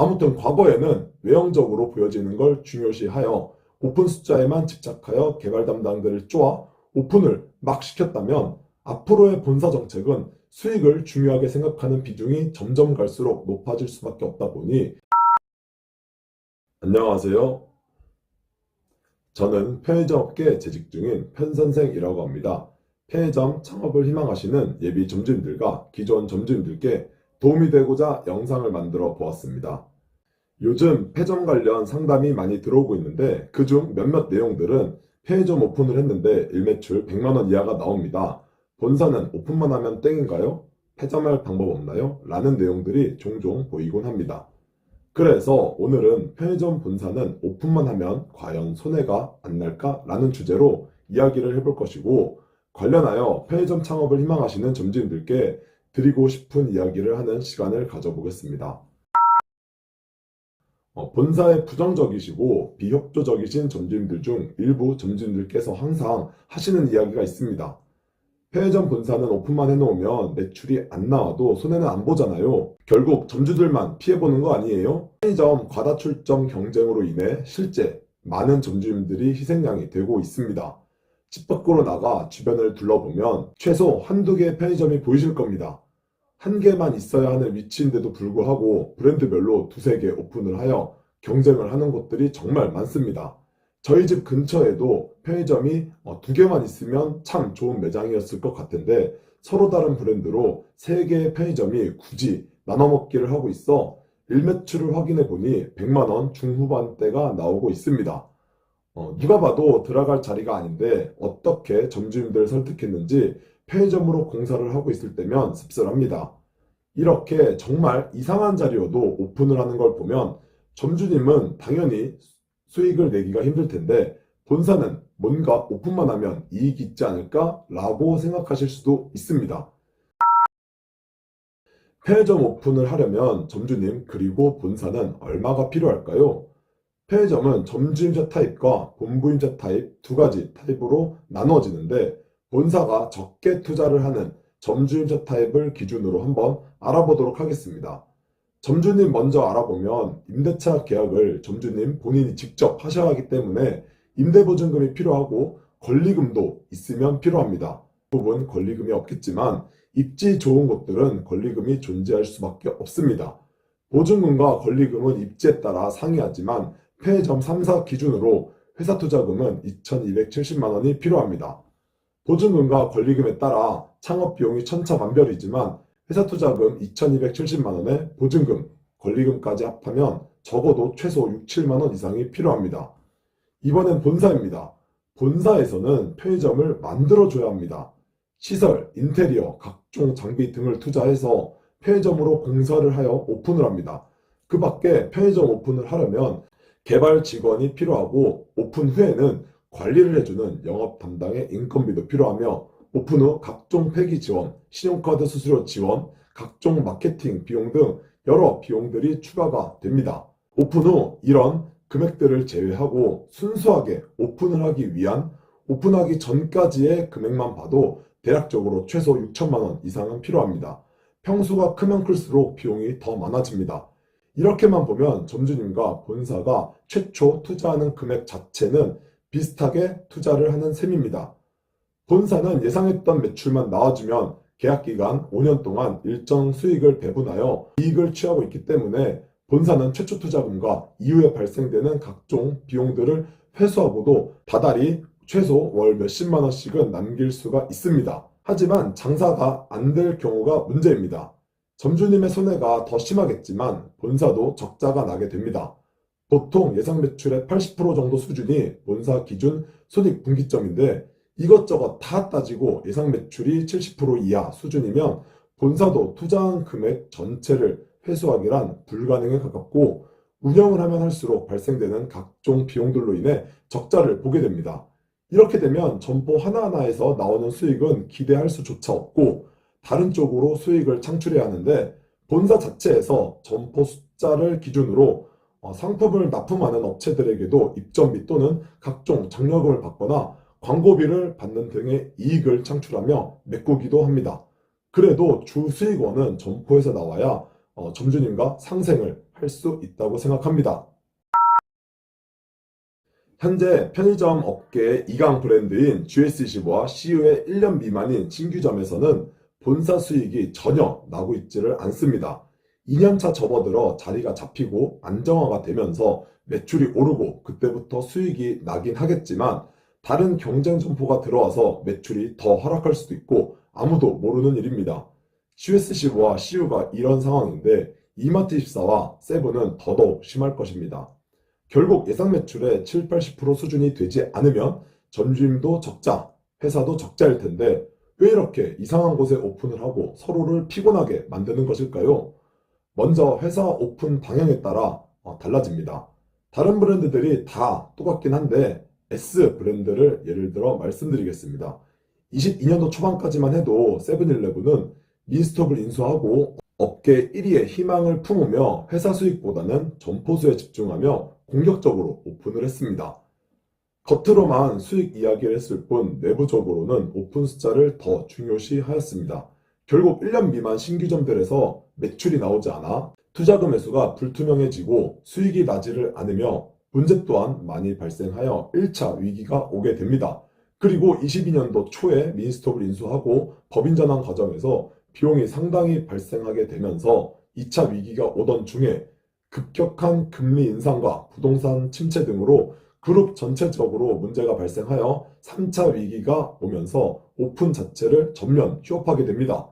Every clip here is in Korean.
아무튼 과거에는 외형적으로 보여지는 걸 중요시하여 오픈 숫자에만 집착하여 개발 담당들을 쪼아 오픈을 막 시켰다면 앞으로의 본사 정책은 수익을 중요하게 생각하는 비중이 점점 갈수록 높아질 수밖에 없다 보니 안녕하세요. 저는 편의점업계 재직 중인 편선생이라고 합니다. 편의점 창업을 희망하시는 예비 점주님들과 기존 점주님들께 도움이 되고자 영상을 만들어 보았습니다. 요즘 폐점 관련 상담이 많이 들어오고 있는데 그중 몇몇 내용들은 편의점 오픈을 했는데 일매출 100만원 이하가 나옵니다. 본사는 오픈만 하면 땡인가요? 폐점할 방법 없나요? 라는 내용들이 종종 보이곤 합니다. 그래서 오늘은 편의점 본사는 오픈만 하면 과연 손해가 안 날까? 라는 주제로 이야기를 해볼 것이고 관련하여 편의점 창업을 희망하시는 점주님들께 드리고 싶은 이야기를 하는 시간을 가져보겠습니다. 어, 본사에 부정적이시고 비협조적이신 점주님들 중 일부 점주님들께서 항상 하시는 이야기가 있습니다. 편의점 본사는 오픈만 해놓으면 매출이 안 나와도 손해는 안 보잖아요. 결국 점주들만 피해보는 거 아니에요? 편의점 과다 출점 경쟁으로 인해 실제 많은 점주님들이 희생양이 되고 있습니다. 집 밖으로 나가 주변을 둘러보면 최소 한두 개의 편의점이 보이실 겁니다. 한 개만 있어야 하는 위치인데도 불구하고 브랜드별로 두세 개 오픈을 하여 경쟁을 하는 곳들이 정말 많습니다. 저희 집 근처에도 편의점이 어, 두 개만 있으면 참 좋은 매장이었을 것 같은데 서로 다른 브랜드로 세 개의 편의점이 굳이 나눠 먹기를 하고 있어 일매출을 확인해 보니 100만원 중후반대가 나오고 있습니다. 어, 누가 봐도 들어갈 자리가 아닌데 어떻게 점주님들을 설득했는지 편의점으로 공사를 하고 있을 때면 씁쓸합니다. 이렇게 정말 이상한 자리여도 오픈을 하는 걸 보면 점주님은 당연히 수익을 내기가 힘들 텐데 본사는 뭔가 오픈만 하면 이익이 있지 않을까? 라고 생각하실 수도 있습니다. 편의점 오픈을 하려면 점주님 그리고 본사는 얼마가 필요할까요? 편의점은 점주임자 타입과 본부임자 타입 두 가지 타입으로 나누어지는데 본사가 적게 투자를 하는 점주임자 타입을 기준으로 한번 알아보도록 하겠습니다. 점주님 먼저 알아보면 임대차 계약을 점주님 본인이 직접 하셔야 하기 때문에 임대보증금이 필요하고 권리금도 있으면 필요합니다. 대부분 권리금이 없겠지만 입지 좋은 곳들은 권리금이 존재할 수밖에 없습니다. 보증금과 권리금은 입지에 따라 상이하지만 편의점 3사 기준으로 회사 투자금은 2,270만 원이 필요합니다. 보증금과 권리금에 따라 창업 비용이 천차만별이지만 회사 투자금 2,270만 원에 보증금, 권리금까지 합하면 적어도 최소 6, 7만 원 이상이 필요합니다. 이번엔 본사입니다. 본사에서는 편의점을 만들어줘야 합니다. 시설, 인테리어, 각종 장비 등을 투자해서 편의점으로 공사를 하여 오픈을 합니다. 그 밖에 편의점 오픈을 하려면 개발 직원이 필요하고 오픈 후에는 관리를 해주는 영업 담당의 인건비도 필요하며 오픈 후 각종 폐기 지원, 신용카드 수수료 지원, 각종 마케팅 비용 등 여러 비용들이 추가가 됩니다. 오픈 후 이런 금액들을 제외하고 순수하게 오픈을 하기 위한 오픈하기 전까지의 금액만 봐도 대략적으로 최소 6천만 원 이상은 필요합니다. 평수가 크면 클수록 비용이 더 많아집니다. 이렇게만 보면 점주님과 본사가 최초 투자하는 금액 자체는 비슷하게 투자를 하는 셈입니다. 본사는 예상했던 매출만 나와주면 계약 기간 5년 동안 일정 수익을 배분하여 이익을 취하고 있기 때문에 본사는 최초 투자금과 이후에 발생되는 각종 비용들을 회수하고도 다달이 최소 월 몇십만 원씩은 남길 수가 있습니다. 하지만 장사가 안 될 경우가 문제입니다. 점주님의 손해가 더 심하겠지만 본사도 적자가 나게 됩니다. 보통 예상 매출의 80% 정도 수준이 본사 기준 손익 분기점인데 이것저것 다 따지고 예상 매출이 70% 이하 수준이면 본사도 투자한 금액 전체를 회수하기란 불가능에 가깝고 운영을 하면 할수록 발생되는 각종 비용들로 인해 적자를 보게 됩니다. 이렇게 되면 점포 하나하나에서 나오는 수익은 기대할 수조차 없고 다른 쪽으로 수익을 창출해야 하는데 본사 자체에서 점포 숫자를 기준으로 어, 상품을 납품하는 업체들에게도 입점비 또는 각종 장려금을 받거나 광고비를 받는 등의 이익을 창출하며 메꾸기도 합니다. 그래도 주 수익원은 점포에서 나와야 어, 점주님과 상생을 할할수 있다고 생각합니다. 현재 편의점 업계의 2강 브랜드인 GS25와 CU의 1년 미만인 신규점에서는 본사 수익이 전혀 나고 있지를 않습니다. 2년차 접어들어 자리가 잡히고 안정화가 되면서 매출이 오르고 그때부터 수익이 나긴 하겠지만 다른 경쟁 점포가 들어와서 매출이 더 하락할 수도 있고 아무도 모르는 일입니다. QS15와 CU가 이런 상황인데 이마트24와 세븐은 더더욱 심할 것입니다. 결국 예상 매출의 7, 80% 수준이 되지 않으면 점주임도 적자, 회사도 적자일 텐데 왜 이렇게 이상한 곳에 오픈을 하고 서로를 피곤하게 만드는 것일까요? 먼저 회사 오픈 방향에 따라 어, 달라집니다. 다른 브랜드들이 다 똑같긴 한데 S 브랜드를 예를 들어 말씀드리겠습니다. 22년도 초반까지만 해도 세븐일레븐은 민스톱을 인수하고 업계 1위의 희망을 품으며 회사 수익보다는 점포수에 집중하며 공격적으로 오픈을 했습니다. 겉으로만 수익 이야기를 했을 뿐 내부적으로는 오픈 숫자를 더 중요시 하였습니다. 결국 1년 미만 신규점들에서 매출이 나오지 않아 투자금 회수가 불투명해지고 수익이 나지를 않으며 문제 또한 많이 발생하여 1차 위기가 오게 됩니다. 그리고 22년도 초에 민스톱을 인수하고 법인 전환 과정에서 비용이 상당히 발생하게 되면서 2차 위기가 오던 중에 급격한 금리 인상과 부동산 침체 등으로 그룹 전체적으로 문제가 발생하여 3차 위기가 오면서 오픈 자체를 전면 휴업하게 됩니다.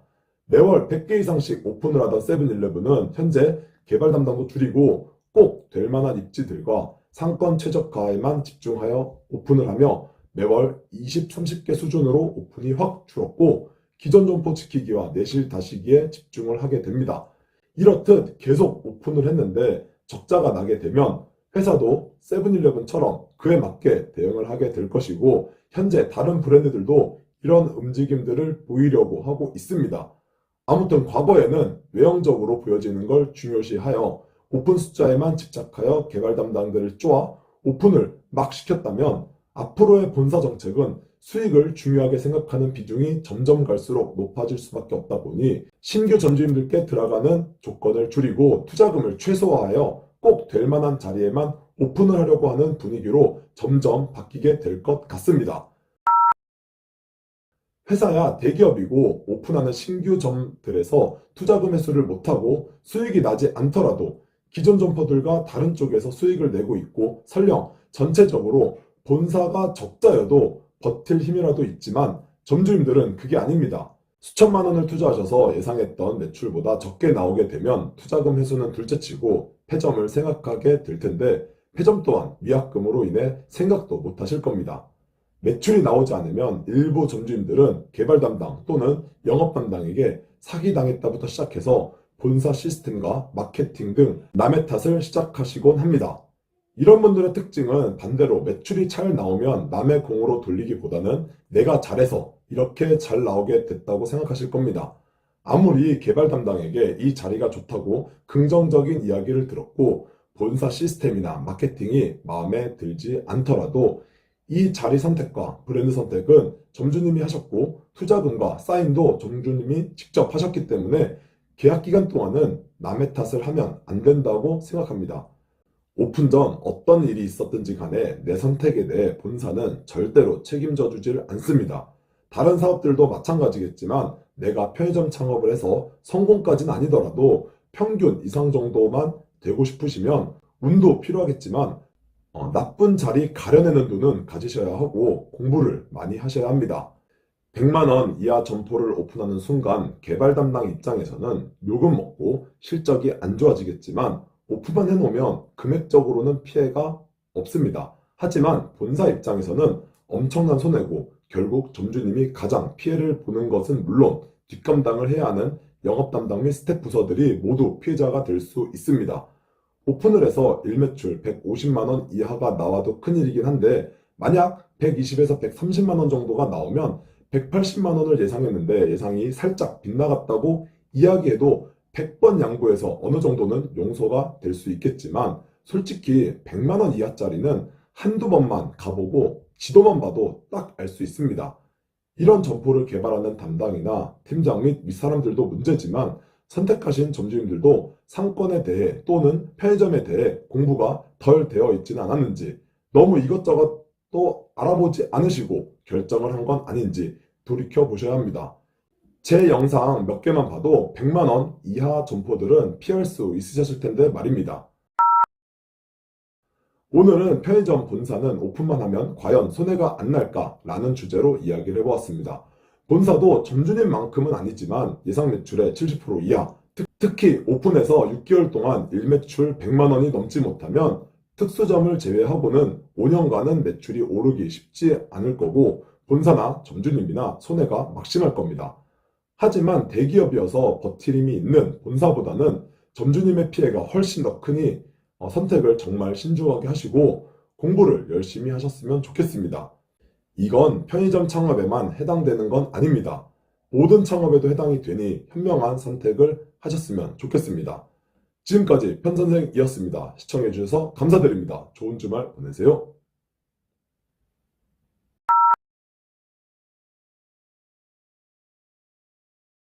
매월 100개 이상씩 오픈을 하던 세븐일레븐은 현재 개발 담당도 줄이고 꼭 될 만한 입지들과 상권 최적화에만 집중하여 오픈을 하며 매월 20, 30개 수준으로 오픈이 확 줄었고 기존 점포 지키기와 내실 다시기에 집중을 하게 됩니다. 이렇듯 계속 오픈을 했는데 적자가 나게 되면 회사도 세븐일레븐처럼 그에 맞게 대응을 하게 될 것이고 현재 다른 브랜드들도 이런 움직임들을 보이려고 하고 있습니다. 아무튼 과거에는 외형적으로 보여지는 걸 중요시하여 오픈 숫자에만 집착하여 개발 담당들을 쪼아 오픈을 막 시켰다면 앞으로의 본사 정책은 수익을 중요하게 생각하는 비중이 점점 갈수록 높아질 수밖에 없다 보니 신규 점주님들께 들어가는 조건을 줄이고 투자금을 최소화하여 꼭 될 만한 자리에만 오픈을 하려고 하는 분위기로 점점 바뀌게 될 것 같습니다. 회사야 대기업이고 오픈하는 신규 점들에서 투자금 회수를 못하고 수익이 나지 않더라도 기존 점포들과 다른 쪽에서 수익을 내고 있고 설령 전체적으로 본사가 적자여도 버틸 힘이라도 있지만 점주님들은 그게 아닙니다. 수천만 원을 투자하셔서 예상했던 매출보다 적게 나오게 되면 투자금 회수는 둘째치고 폐점을 생각하게 될 텐데 폐점 또한 미약금으로 인해 생각도 못 하실 겁니다. 매출이 나오지 않으면 일부 점주님들은 개발 담당 또는 영업 담당에게 사기당했다부터 시작해서 본사 시스템과 마케팅 등 남의 탓을 시작하시곤 합니다. 이런 분들의 특징은 반대로 매출이 잘 나오면 남의 공으로 돌리기보다는 내가 잘해서 이렇게 잘 나오게 됐다고 생각하실 겁니다. 아무리 개발 담당에게 이 자리가 좋다고 긍정적인 이야기를 들었고 본사 시스템이나 마케팅이 마음에 들지 않더라도 이 자리 선택과 브랜드 선택은 점주님이 하셨고 투자금과 사인도 점주님이 직접 하셨기 때문에 계약 기간 동안은 남의 탓을 하면 안 된다고 생각합니다. 오픈 전 어떤 일이 있었든지 간에 내 선택에 대해 본사는 절대로 책임져 주질 않습니다. 다른 사업들도 마찬가지겠지만 내가 편의점 창업을 해서 성공까지는 아니더라도 평균 이상 정도만 되고 싶으시면 운도 필요하겠지만 어, 나쁜 자리 가려내는 눈은 가지셔야 하고 공부를 많이 하셔야 합니다. 100만 원 이하 점포를 오픈하는 순간 개발 담당 입장에서는 욕은 먹고 실적이 안 좋아지겠지만 오픈만 해놓으면 금액적으로는 피해가 없습니다. 하지만 본사 입장에서는 엄청난 손해고 결국 점주님이 가장 피해를 보는 것은 물론 뒷감당을 해야 하는 영업 담당 및 스태프 부서들이 모두 피해자가 될 수 있습니다. 오픈을 해서 일매출 150만 원 이하가 나와도 큰일이긴 한데 만약 120에서 130만 원 정도가 나오면 180만 원을 예상했는데 예상이 살짝 빗나갔다고 이야기해도 100번 양보해서 어느 정도는 용서가 될 수 있겠지만 솔직히 100만 원 이하짜리는 한두 번만 가보고 지도만 봐도 딱 알 수 있습니다. 이런 점포를 개발하는 담당이나 팀장 및 윗사람들도 문제지만 선택하신 점주님들도 상권에 대해 또는 편의점에 대해 공부가 덜 되어 있지는 않았는지 너무 이것저것 또 알아보지 않으시고 결정을 한 건 아닌지 돌이켜 보셔야 합니다. 제 영상 몇 개만 봐도 100만원 이하 점포들은 피할 수 있으셨을 텐데 말입니다. 오늘은 편의점 본사는 오픈만 하면 과연 손해가 안 날까? 라는 주제로 이야기를 해보았습니다. 본사도 점주님만큼은 아니지만 예상 매출의 70% 이하, 특, 히 오픈해서 6개월 동안 일매출 100만 원이 넘지 못하면 특수점을 제외하고는 5년간은 매출이 오르기 쉽지 않을 거고 본사나 점주님이나 손해가 막심할 겁니다. 하지만 대기업이어서 버티림이 있는 본사보다는 점주님의 피해가 훨씬 더 크니 어, 선택을 정말 신중하게 하시고 공부를 열심히 하셨으면 좋겠습니다. 이건 편의점 창업에만 해당되는 건 아닙니다. 모든 창업에도 해당이 되니 현명한 선택을 하셨으면 좋겠습니다. 지금까지 편선생이었습니다. 시청해주셔서 감사드립니다. 좋은 주말 보내세요.